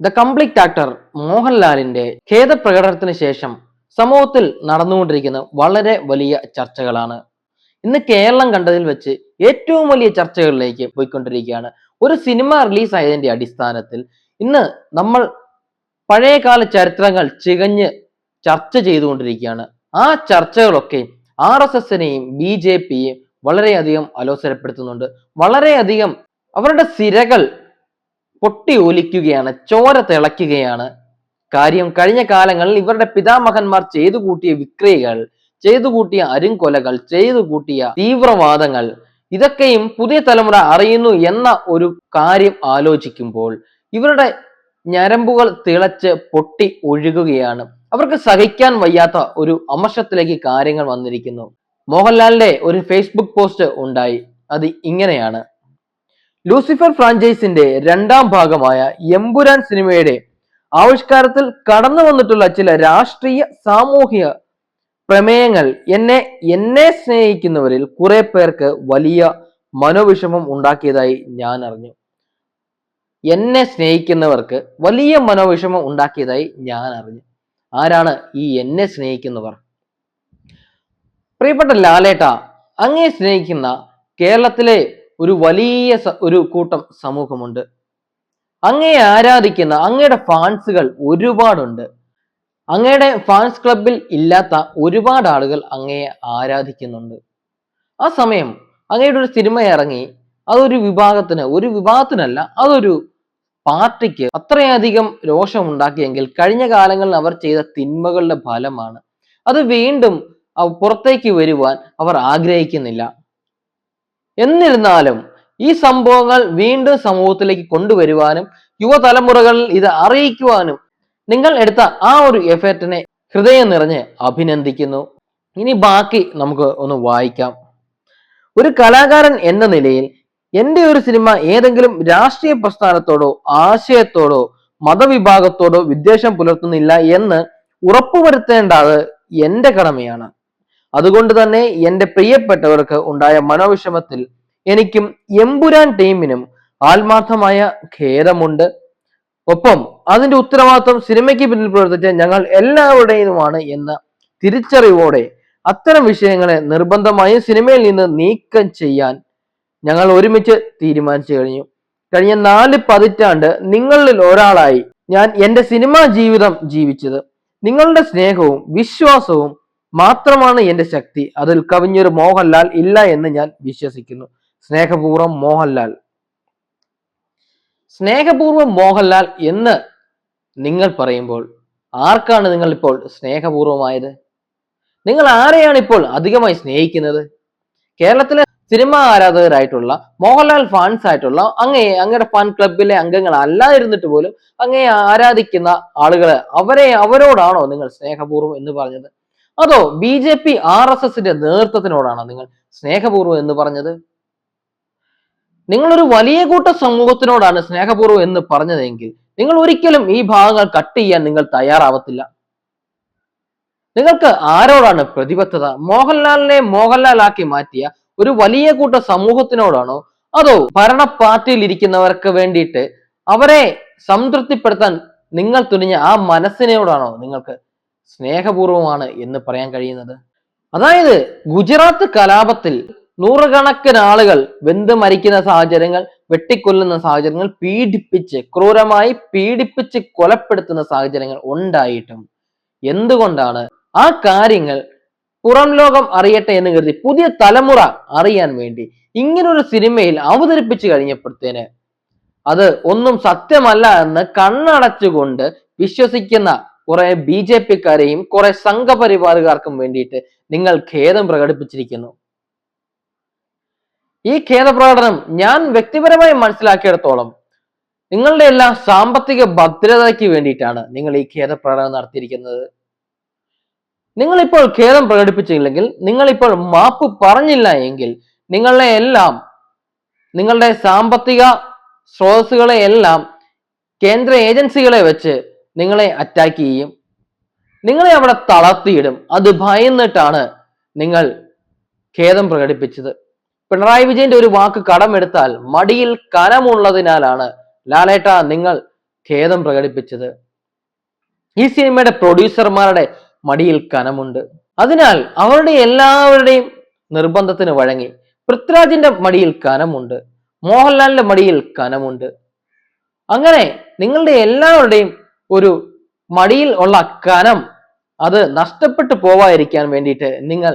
The complete actor മോഹൻലാലിന്റെ ഖേദപ്രകടനത്തിന് ശേഷം സമൂഹത്തിൽ നടന്നുകൊണ്ടിരിക്കുന്ന വളരെ വലിയ ചർച്ചകളാണ്. ഇന്ന് കേരളം കണ്ടതിൽ വെച്ച് ഏറ്റവും വലിയ ചർച്ചകളിലേക്ക് പോയിക്കൊണ്ടിരിക്കുകയാണ്. ഒരു സിനിമ റിലീസായതിന്റെ അടിസ്ഥാനത്തിൽ ഇന്ന് നമ്മൾ പഴയകാല ചരിത്രങ്ങൾ ചികഞ്ഞ് ചർച്ച ചെയ്തുകൊണ്ടിരിക്കുകയാണ്. ആ ചർച്ചകളൊക്കെ ആർ എസ് എസിനെയും ബി ജെ പിയെയും വളരെയധികം അലോസരപ്പെടുത്തുന്നുണ്ട്. വളരെയധികം അവരുടെ സിരകൾ പൊട്ടി ഒലിക്കുകയാണ് ചോര തിളയ്ക്കുകയാണ്. കാര്യം കഴിഞ്ഞ കാലങ്ങളിൽ ഇവരുടെ പിതാമഹന്മാർ ചെയ്തു കൂട്ടിയ വിക്രയകൾ ചെയ്തു കൂട്ടിയ അരുംകൊലകൾ ചെയ്തു കൂട്ടിയ തീവ്രവാദങ്ങൾ ഇതൊക്കെയും പുതിയ തലമുറ അറിയുന്നു എന്ന ഒരു കാര്യം ആലോചിക്കുമ്പോൾ ഇവരുടെ ഞരമ്പുകൾ തിളച്ച് പൊട്ടി ഒഴുകുകയാണ്. അവർക്ക് സഹിക്കാൻ വയ്യാത്ത ഒരു അമർഷത്തിലേക്ക് കാര്യങ്ങൾ വന്നിരിക്കുന്നു. മോഹൻലാലിന്റെ ഒരു ഫേസ്ബുക്ക് പോസ്റ്റ് ഉണ്ടായി. അത് ഇങ്ങനെയാണ്. ലൂസിഫർ ഫ്രാഞ്ചൈസിന്റെ രണ്ടാം ഭാഗമായ എമ്പുരാൻ സിനിമയുടെ ആവിഷ്കാരത്തിൽ കടന്നു വന്നിട്ടുള്ള ചില രാഷ്ട്രീയ സാമൂഹിക പ്രമേയങ്ങൾ എന്നെ എന്നെ സ്നേഹിക്കുന്നവരിൽ കുറെ പേർക്ക് വലിയ മനോവിഷമം ഉണ്ടാക്കിയതായി ഞാൻ അറിഞ്ഞു. എന്നെ സ്നേഹിക്കുന്നവർക്ക് വലിയ മനോവിഷമം ഉണ്ടാക്കിയതായി ഞാൻ അറിഞ്ഞു. ആരാണ് ഈ എന്നെ സ്നേഹിക്കുന്നവർ? പ്രിയപ്പെട്ട ലാലേട്ട അങ്ങേ സ്നേഹിക്കുന്ന കേരളത്തിലെ ഒരു വലിയ ഒരു കൂട്ടം സമൂഹമുണ്ട്. അങ്ങയെ ആരാധിക്കുന്ന അങ്ങയുടെ ഫാൻസുകൾ ഒരുപാടുണ്ട്. അങ്ങയുടെ ഫാൻസ് ക്ലബിൽ ഇല്ലാത്ത ഒരുപാട് ആളുകൾ അങ്ങയെ ആരാധിക്കുന്നുണ്ട്. ആ സമയം അങ്ങയുടെ ഒരു സിനിമ ഇറങ്ങി അതൊരു വിഭാഗത്തിന് ഒരു വിഭാഗത്തിനല്ല അതൊരു പാർട്ടിക്ക് അത്രയധികം രോഷമുണ്ടാക്കിയെങ്കിൽ കഴിഞ്ഞ കാലങ്ങളിൽ അവർ ചെയ്ത തിന്മകളുടെ ഫലമാണ്. അത് വീണ്ടും പുറത്തേക്ക് വരുവാൻ അവർ ആഗ്രഹിക്കുന്നില്ല. എന്നിരുന്നാലും ഈ സംഭവങ്ങൾ വീണ്ടും സമൂഹത്തിലേക്ക് കൊണ്ടുവരുവാനും യുവതലമുറകളിൽ ഇത് അറിയിക്കുവാനും നിങ്ങൾ എടുത്ത ആ ഒരു എഫേർട്ടിനെ ഹൃദയം നിറഞ്ഞ് അഭിനന്ദിക്കുന്നു. ഇനി ബാക്കി നമുക്ക് ഒന്ന് വായിക്കാം. ഒരു കലാകാരൻ എന്ന നിലയിൽ എന്റെ ഒരു സിനിമ ഏതെങ്കിലും രാഷ്ട്രീയ പ്രസ്ഥാനത്തോടോ ആശയത്തോടോ മതവിഭാഗത്തോടോ വിദ്വേഷം പുലർത്തുന്നില്ല എന്ന് ഉറപ്പുവരുത്തേണ്ടത് എന്റെ കടമയാണ്. അതുകൊണ്ട് തന്നെ എന്റെ പ്രിയപ്പെട്ടവർക്ക് ഉണ്ടായ മനോവിഷമത്തിൽ എനിക്കും എമ്പുരാൻ ടീമിനും ആത്മാർത്ഥമായ ഖേദമുണ്ട്. ഒപ്പം അതിന്റെ ഉത്തരവാദിത്വം സിനിമയ്ക്ക് പിന്നിൽ പ്രവർത്തിച്ച ഞങ്ങൾ എല്ലാവരുടെയുമാണ് എന്ന തിരിച്ചറിവോടെ അത്തരം വിഷയങ്ങളെ നിർബന്ധമായും സിനിമയിൽ നിന്ന് നീക്കം ചെയ്യാൻ ഞങ്ങൾ ഒരുമിച്ച് തീരുമാനിച്ചു കഴിഞ്ഞു. കഴിഞ്ഞ നാല് പതിറ്റാണ്ട് നിങ്ങളിൽ ഒരാളായി ഞാൻ എന്റെ സിനിമാ ജീവിതം ജീവിച്ചത്. നിങ്ങളുടെ സ്നേഹവും വിശ്വാസവും മാത്രമാണ് എന്റെ ശക്തി. അതിൽ കവിഞ്ഞൊരു മോഹൻലാൽ ഇല്ല എന്ന് ഞാൻ വിശ്വസിക്കുന്നു. സ്നേഹപൂർവം മോഹൻലാൽ. സ്നേഹപൂർവം മോഹൻലാൽ എന്ന് നിങ്ങൾ പറയുമ്പോൾ ആർക്കാണ് നിങ്ങൾ ഇപ്പോൾ സ്നേഹപൂർവമായത്? നിങ്ങൾ ആരെയാണ് ഇപ്പോൾ അധികമായി സ്നേഹിക്കുന്നത്? കേരളത്തിലെ സിനിമാ ആരാധകരായിട്ടുള്ള മോഹൻലാൽ ഫാൻസ് ആയിട്ടുള്ള അങ്ങേ അങ്ങയുടെ ഫാൻ ക്ലബിലെ അംഗങ്ങൾ അല്ലാതിരുന്നിട്ട് പോലും അങ്ങേ ആരാധിക്കുന്ന ആളുകളെ അവരെ അവരോടാണോ നിങ്ങൾ സ്നേഹപൂർവം എന്ന് പറഞ്ഞത്? അതോ B J P R S എസിന്റെ നേതൃത്വത്തിനോടാണോ നിങ്ങൾ സ്നേഹപൂർവം എന്ന് പറഞ്ഞത്? നിങ്ങളൊരു വലിയ കൂട്ട സമൂഹത്തിനോടാണ് സ്നേഹപൂർവം എന്ന് പറഞ്ഞതെങ്കിൽ നിങ്ങൾ ഒരിക്കലും ഈ ഭാഗങ്ങൾ കട്ട് ചെയ്യാൻ നിങ്ങൾ തയ്യാറാവത്തില്ല. നിങ്ങൾക്ക് ആരോടാണ് പ്രതിബദ്ധത? മോഹൻലാലിനെ മോഹൻലാലാക്കി മാറ്റിയ ഒരു വലിയ കൂട്ട സമൂഹത്തിനോടാണോ? അതോ ഭരണ പാർട്ടിയിൽ ഇരിക്കുന്നവർക്ക് വേണ്ടിയിട്ട് അവരെ സംതൃപ്തിപ്പെടുത്താൻ നിങ്ങൾ തുനിഞ്ഞ ആ മനസ്സിനോടാണോ നിങ്ങൾക്ക് സ്നേഹപൂർവമാണ് എന്ന് പറയാൻ കഴിയുന്നത്. അതായത് ഗുജറാത്ത് കലാപത്തിൽ നൂറുകണക്കിന് ആളുകൾ വെന്ത് മരിക്കുന്ന സാഹചര്യങ്ങൾ വെട്ടിക്കൊല്ലുന്ന സാഹചര്യങ്ങൾ പീഡിപ്പിച്ച് ക്രൂരമായി പീഡിപ്പിച്ച് കൊലപ്പെടുത്തുന്ന സാഹചര്യങ്ങൾ ഉണ്ടായിട്ടും. എന്തുകൊണ്ടാണ് ആ കാര്യങ്ങൾ പുറം ലോകം അറിയട്ടെ എന്ന് കരുതി പുതിയ തലമുറ അറിയാൻ വേണ്ടി ഇങ്ങനൊരു സിനിമയിൽ അവതരിപ്പിച്ചു കഴിഞ്ഞപ്പോഴത്തേന് അത് ഒന്നും സത്യമല്ല എന്ന് കണ്ണടച്ചുകൊണ്ട് വിശ്വസിക്കുന്ന കുറെ ബി ജെ പിക്കാരെയും കുറെ സംഘപരിവാറുകാർക്കും വേണ്ടിയിട്ട് നിങ്ങൾ ഖേദം പ്രകടിപ്പിച്ചിരിക്കുന്നു. ഈ ഖേദപ്രകടനം ഞാൻ വ്യക്തിപരമായി മനസ്സിലാക്കിയിടത്തോളം നിങ്ങളുടെ എല്ലാം സാമ്പത്തിക ഭദ്രതയ്ക്ക് വേണ്ടിയിട്ടാണ് നിങ്ങൾ ഈ ഖേദപ്രകടനം നടത്തിയിരിക്കുന്നത്. നിങ്ങൾ ഇപ്പോൾ ഖേദം പ്രകടിപ്പിച്ചില്ലെങ്കിൽ നിങ്ങൾ ഇപ്പോൾ മാപ്പ് പറഞ്ഞില്ല എങ്കിൽ നിങ്ങളെ എല്ലാം നിങ്ങളുടെ സാമ്പത്തിക സ്രോതസ്സുകളെ എല്ലാം കേന്ദ്ര ഏജൻസികളെ വെച്ച് നിങ്ങളെ അറ്റാക്ക് ചെയ്യും. നിങ്ങളെ അവിടെ തളർത്തിയിടും. അത് ഭയന്നിട്ടാണ് നിങ്ങൾ ഖേദം പ്രകടിപ്പിച്ചത്. പിണറായി വിജയന്റെ ഒരു വാക്ക് കടമെടുത്താൽ മടിയിൽ കനമുള്ളതിനാലാണ് ലാലേട്ട നിങ്ങൾ ഖേദം പ്രകടിപ്പിച്ചത്. ഈ സിനിമയുടെ പ്രൊഡ്യൂസർമാരുടെ മടിയിൽ കനമുണ്ട്. അതിനാൽ അവരുടെ എല്ലാവരുടെയും നിർബന്ധത്തിന് വഴങ്ങി പൃഥ്വിരാജിന്റെ മടിയിൽ കനമുണ്ട്. മോഹൻലാലിന്റെ മടിയിൽ കനമുണ്ട്. അങ്ങനെ നിങ്ങളുടെ എല്ലാവരുടെയും ഒരു മടിയിൽ ഉള്ള കനം അത് നഷ്ടപ്പെട്ടു പോവാതിരിക്കാൻ വേണ്ടിയിട്ട് നിങ്ങൾ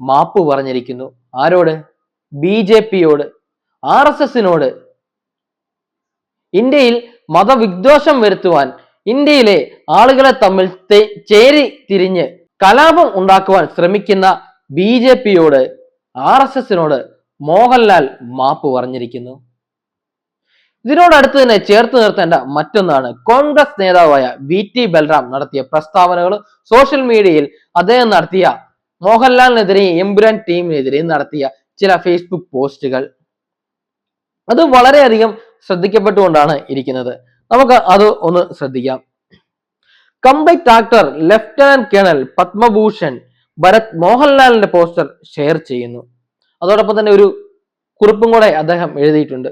മാപ്പ് പറഞ്ഞിരിക്കുന്നു. ആരോട്? ബി ജെ പിയോട്. ആർ എസ് എസിനോട്. ഇന്ത്യയിൽ മതവിദ്വേഷം വരുത്തുവാൻ ഇന്ത്യയിലെ ആളുകളെ തമ്മിൽ ചേരി തിരിഞ്ഞ് കലാപം ഉണ്ടാക്കുവാൻ ശ്രമിക്കുന്ന ബി ജെ പിയോട് ആർ എസ് എസിനോട് മോഹൻലാൽ മാപ്പ് പറഞ്ഞിരിക്കുന്നു. ഇതിനോടടുത്ത് തന്നെ ചേർത്ത് നിർത്തേണ്ട മറ്റൊന്നാണ് കോൺഗ്രസ് നേതാവായ വി ടി ബൽറാം നടത്തിയ പ്രസ്താവനകൾ സോഷ്യൽ മീഡിയയിൽ അദ്ദേഹം നടത്തിയ മോഹൻലാലിനെതിരെയും എംബുരാൻ ടീമിനെതിരെയും നടത്തിയ ചില ഫേസ്ബുക്ക് പോസ്റ്റുകൾ. അത് വളരെയധികം ശ്രദ്ധിക്കപ്പെട്ടുകൊണ്ടാണ് ഇരിക്കുന്നത്. നമുക്ക് അത് ഒന്ന് ശ്രദ്ധിക്കാം. Complete actor lieutenant colonel Padma Bhushan Bharat മോഹൻലാലിന്റെ പോസ്റ്റർ ഷെയർ ചെയ്യുന്നു. അതോടൊപ്പം തന്നെ ഒരു കുറിപ്പും കൂടെ അദ്ദേഹം എഴുതിയിട്ടുണ്ട്.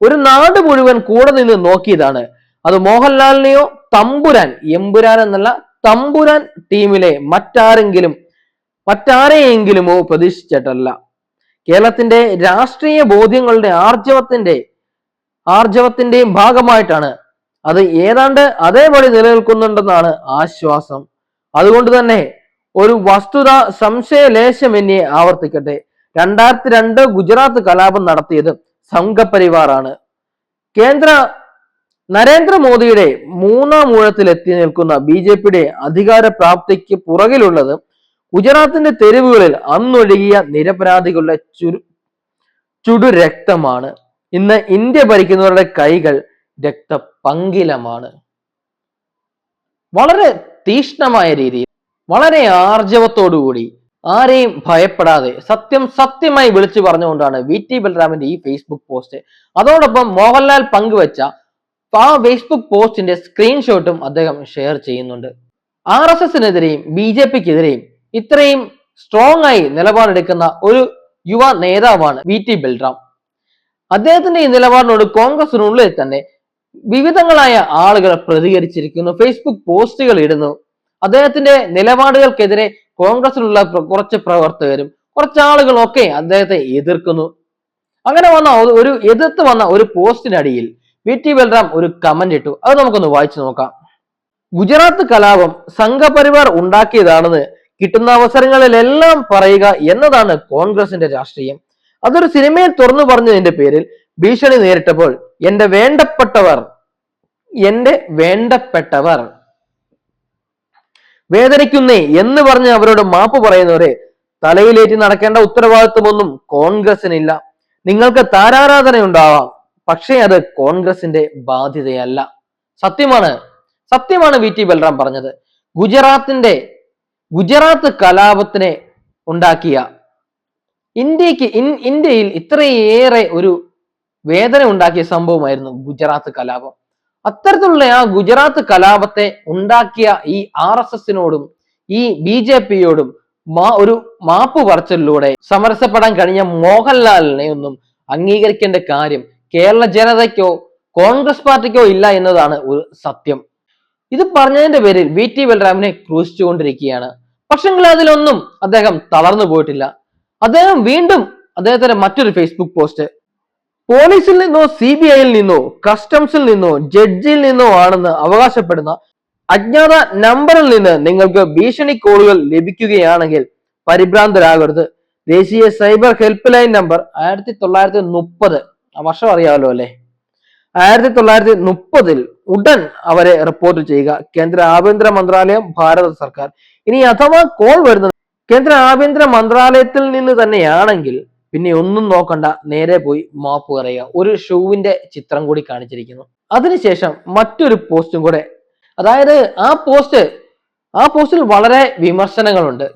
ഒരു നാട് മുഴുവൻ കൂടെ നിന്ന് നോക്കിയതാണ്. അത് മോഹൻലാലിനെയോ തമ്പുരാൻ എമ്പുരാൻ എന്നല്ല തമ്പുരാൻ ടീമിലെ മറ്റാരെങ്കിലും മറ്റാരെയെങ്കിലുമോ പ്രതീക്ഷിച്ചിട്ടല്ല. കേരളത്തിന്റെ രാഷ്ട്രീയ ബോധ്യങ്ങളുടെ ആർജവത്തിന്റെ ആർജവത്തിന്റെയും ഭാഗമായിട്ടാണ് അത് ഏതാണ്ട് അതേപടി നിലനിൽക്കുന്നുണ്ടെന്നാണ് ആശ്വാസം. അതുകൊണ്ട് തന്നെ ഒരു വസ്തുത സംശയലേശം എന്നെ ആവർത്തിക്കട്ടെ. രണ്ടായിരത്തി രണ്ട് ഗുജറാത്ത് കലാപം നടത്തിയത് സംഘപരിവാറാണ്. കേന്ദ്ര നരേന്ദ്രമോദിയുടെ മൂന്നാം ഊഴത്തിൽ എത്തി നിൽക്കുന്ന ബി ജെ പിയുടെ അധികാര പ്രാപ്തിക്ക് പുറകിലുള്ളത് ഗുജറാത്തിന്റെ തെരുവുകളിൽ അന്നൊഴുകിയ നിരപരാധികളുടെ ചുരു ചുടു രക്തമാണ് ഇന്ന് ഇന്ത്യ ഭരിക്കുന്നവരുടെ കൈകൾ രക്തപങ്കിലമാണ്. വളരെ തീഷ്ണമായ രീതിയിൽ വളരെ ആർജവത്തോടുകൂടി ആരെയും ഭയപ്പെടാതെ സത്യം സത്യമായി വിളിച്ചു പറഞ്ഞുകൊണ്ടാണ് വി ടി ബൽറാമിന്റെ ഈ ഫേസ്ബുക്ക് പോസ്റ്റ് അതോടൊപ്പം മോഹൻലാൽ പങ്കുവച്ച ആ ഫേസ്ബുക്ക് പോസ്റ്റിന്റെ സ്ക്രീൻഷോട്ടും അദ്ദേഹം ഷെയർ ചെയ്യുന്നുണ്ട്. ആർ എസ് എസിനെതിരെയും ബി ജെ പിക്കെതിരെയും ഇത്രയും സ്ട്രോങ് ആയി നിലപാടെടുക്കുന്ന ഒരു യുവ നേതാവാണ് വി ടി ബൽറാം. അദ്ദേഹത്തിന്റെ ഈ നിലപാടിനോട് കോൺഗ്രസിനുള്ളിൽ തന്നെ വിവിധങ്ങളായ ആളുകൾ പ്രതികരിച്ചിരിക്കുന്നു ഫേസ്ബുക്ക് പോസ്റ്റുകൾ ഇടുന്നു. അദ്ദേഹത്തിന്റെ നിലപാടുകൾക്കെതിരെ കോൺഗ്രസിലുള്ള കുറച്ച് പ്രവർത്തകരും കുറച്ച് ആളുകളും ഒക്കെ അദ്ദേഹത്തെ എതിർക്കുന്നു. അങ്ങനെ വന്ന ഒരു എതിർത്ത് വന്ന ഒരു പോസ്റ്റിനടിയിൽ വി ടി ബൽറാം ഒരു കമന്റ് ഇട്ടു. അത് നമുക്കൊന്ന് വായിച്ചു നോക്കാം. ഗുജറാത്ത് കലാപം സംഘപരിവാർ ഉണ്ടാക്കിയതാണെന്ന് കിട്ടുന്ന അവസരങ്ങളിലെല്ലാം പറയുക എന്നതാണ് കോൺഗ്രസിന്റെ രാഷ്ട്രീയം. അതൊരു സിനിമയിൽ തുറന്നു പറഞ്ഞതിന്റെ പേരിൽ ഭീഷണി നേരിട്ടപ്പോൾ എന്റെ വേണ്ടപ്പെട്ടവർ എന്റെ വേണ്ടപ്പെട്ടവർ വേദനിക്കുന്നേ എന്ന് പറഞ്ഞ് അവരോട് മാപ്പ് പറയുന്നവരെ തലയിലേറ്റി നടക്കേണ്ട ഉത്തരവാദിത്വമൊന്നും കോൺഗ്രസിനില്ല നിങ്ങൾക്ക് താരാരാധന ഉണ്ടാവാം പക്ഷേ അത് കോൺഗ്രസിന്റെ ബാധ്യതയല്ല. സത്യമാണ്. സത്യമാണ് വി. ടി. ബൽറാം പറഞ്ഞത്. ഗുജറാത്തിന്റെ ഗുജറാത്ത് കലാപത്തിനെ ഉണ്ടാക്കിയ ഇന്ത്യയ്ക്ക് ഇന്ത്യയിൽ ഇത്രയേറെ ഒരു വേദന ഉണ്ടാക്കിയ സംഭവമായിരുന്നു ഗുജറാത്ത് കലാപം. അത്തരത്തിലുള്ള ആ ഗുജറാത്ത് കലാപത്തെ ഉണ്ടാക്കിയ ഈ ആർ എസ് എസിനോടും ഈ ബി ജെ പിയോടും മാ ഒരു മാപ്പ് പറച്ചിലൂടെ സമരസപ്പെടാൻ കഴിഞ്ഞ മോഹൻലാലിനെ ഒന്നും അംഗീകരിക്കേണ്ട കാര്യം കേരള ജനതയ്ക്കോ കോൺഗ്രസ് പാർട്ടിക്കോ ഇല്ല എന്നതാണ് ഒരു സത്യം. ഇത് പറഞ്ഞതിന്റെ പേരിൽ വി ടി ബൽറാമിനെ ക്രൂശിച്ചുകൊണ്ടിരിക്കുകയാണ്. പക്ഷെങ്കിൽ അതിലൊന്നും അദ്ദേഹം തളർന്നു പോയിട്ടില്ല. അദ്ദേഹം വീണ്ടും അദ്ദേഹത്തിന്റെ മറ്റൊരു ഫേസ്ബുക്ക് പോസ്റ്റ് പോലീസിൽ നിന്നോ സി ബി ഐയിൽ നിന്നോ കസ്റ്റംസിൽ നിന്നോ ജഡ്ജിയിൽ നിന്നോ ആണെന്ന് അവകാശപ്പെടുന്ന അജ്ഞാത നമ്പറിൽ നിന്ന് നിങ്ങൾക്ക് ഭീഷണി കോളുകൾ ലഭിക്കുകയാണെങ്കിൽ പരിഭ്രാന്തരാകരുത്. ദേശീയ സൈബർ ഹെൽപ്പ് ലൈൻ നമ്പർ ആയിരത്തി തൊള്ളായിരത്തി മുപ്പത് വർഷം അറിയാമല്ലോ അല്ലെ? ആയിരത്തി തൊള്ളായിരത്തി മുപ്പതിൽ ഉടൻ അവരെ റിപ്പോർട്ട് ചെയ്യുക. കേന്ദ്ര ആഭ്യന്തര മന്ത്രാലയം ഭാരത സർക്കാർ. ഇനി അഥവാ കോൾ വരുന്നത് കേന്ദ്ര ആഭ്യന്തര മന്ത്രാലയത്തിൽ നിന്ന് തന്നെയാണെങ്കിൽ പിന്നെ ഒന്നും നോക്കണ്ട നേരെ പോയി മാപ്പ് പറയുക. ഒരു ഷൂവിന്റെ ചിത്രം കൂടി കാണിച്ചിരിക്കുന്നു. അതിനുശേഷം മറ്റൊരു പോസ്റ്റും കൂടെ. അതായത് ആ പോസ്റ്റ് ആ പോസ്റ്റിൽ വളരെ വിമർശനങ്ങളുണ്ട്.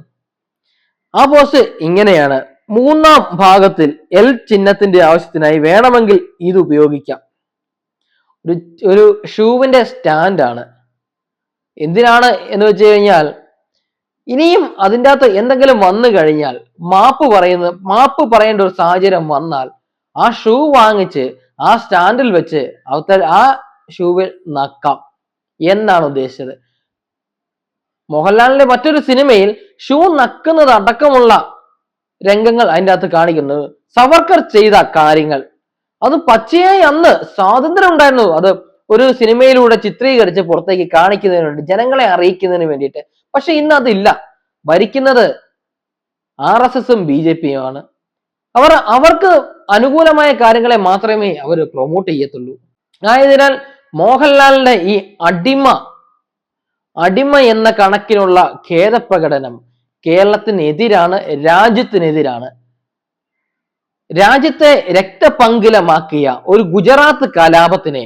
ആ പോസ്റ്റ് ഇങ്ങനെയാണ്. മൂന്നാം ഭാഗത്തിൽ എൽ ചിഹ്നത്തിന്റെ ആവശ്യത്തിനായി വേണമെങ്കിൽ ഇത് ഉപയോഗിക്കാം. ഒരു ഒരു ഷൂവിന്റെ സ്റ്റാൻഡാണ് എന്തിനാണ് എന്ന് വെച്ച് കഴിഞ്ഞാൽ ഇനിയും അതിന്റെ അകത്ത് എന്തെങ്കിലും വന്നു കഴിഞ്ഞാൽ മാപ്പ് പറയുന്ന മാപ്പ് പറയേണ്ട ഒരു സാഹചര്യം വന്നാൽ ആ ഷൂ വാങ്ങിച്ച് ആ സ്റ്റാൻഡിൽ വെച്ച് അവത്തെ ആ ഷൂവിൽ നക്കാം എന്നാണ് ഉദ്ദേശിച്ചത്. മോഹൻലാലിന്റെ മറ്റൊരു സിനിമയിൽ ഷൂ നക്കുന്നത് അടക്കമുള്ള രംഗങ്ങൾ അതിന്റെ അകത്ത് കാണിക്കുന്നത് സവർക്കർ ചെയ്ത കാര്യങ്ങൾ. അത് പച്ചയായി അന്ന് സ്വാതന്ത്ര്യം ഉണ്ടായിരുന്നു. അത് ഒരു സിനിമയിലൂടെ ചിത്രീകരിച്ച് പുറത്തേക്ക് കാണിക്കുന്നതിന് വേണ്ടി ജനങ്ങളെ അറിയിക്കുന്നതിന് വേണ്ടിയിട്ട്. പക്ഷെ ഇന്ന് അതില്ല ഭരിക്കുന്നത് ആർ എസ് എസും ബി ജെ പിയുമാണ്. അവർ അവർക്ക് അനുകൂലമായ കാര്യങ്ങളെ മാത്രമേ അവർ പ്രൊമോട്ട് ചെയ്യത്തുള്ളൂ. ആയതിനാൽ മോഹൻലാലിന്റെ ഈ അടിമ അടിമ എന്ന കണക്കിനുള്ള ഖേദപ്രകടനം കേരളത്തിനെതിരാണ് രാജ്യത്തിനെതിരാണ്. രാജ്യത്തെ രക്തപങ്കിലമാക്കിയ ഒരു ഗുജറാത്ത് കലാപത്തിനെ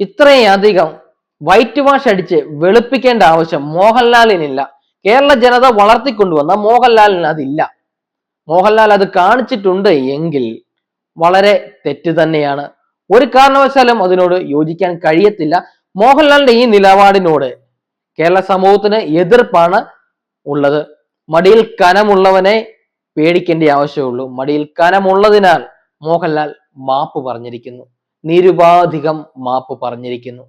ഇത്രയധികം വൈറ്റ് വാഷ് അടിച്ച് വെളുപ്പിക്കേണ്ട ആവശ്യം മോഹൻലാലിനില്ല. കേരള ജനത വളർത്തിക്കൊണ്ടുവന്ന മോഹൻലാലിന് അതില്ല. മോഹൻലാൽ അത് കാണിച്ചിട്ടുണ്ട് എങ്കിൽ വളരെ തെറ്റ് തന്നെയാണ്. ഒരു കാരണവശാലും അതിനോട് യോജിക്കാൻ കഴിയത്തില്ല. മോഹൻലാലിന്റെ ഈ നിലപാടിനോട് കേരള സമൂഹത്തിന് എതിർപ്പാണ് ഉള്ളത്. മടിയിൽ കനമുള്ളവനെ പേടിക്കേണ്ട ആവശ്യമുള്ളൂ. മടിയിൽ കനമുള്ളതിനാൽ മോഹൻലാൽ മാപ്പ് പറഞ്ഞിരിക്കുന്നു. നിരുപാധികം മാപ്പ് പറഞ്ഞിരിക്കുന്നു.